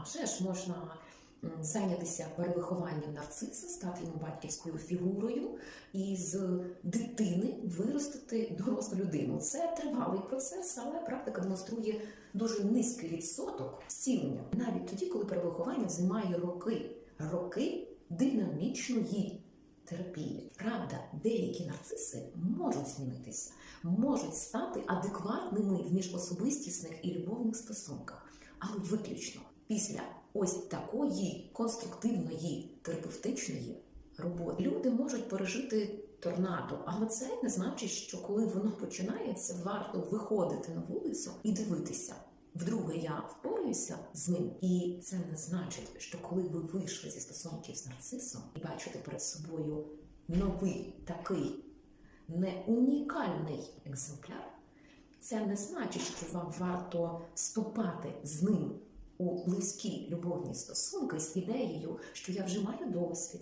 А вже ж можна зайнятися перевихованням нарциса, стати йому батьківською фігурою і з дитини виростити дорослу людину. Це тривалий процес, але практика демонструє дуже низький відсоток зцілення, навіть тоді, коли перевиховання займає роки, роки динамічної терапії. Правда, деякі нарциси можуть змінитися, можуть стати адекватними в міжособистісних і любовних стосунках, але виключно після ось такої конструктивної терапевтичної роботи. Люди можуть пережити торнадо, але це не значить, що коли воно починається, варто виходити на вулицю і дивитися. Вдруге, я впораюся з ним, і це не значить, що коли ви вийшли зі стосунків з нарцисом і бачите перед собою новий такий не унікальний екземпляр, це не значить, що вам варто вступати з ним у близькі любовні стосунки з ідеєю, що я вже маю досвід,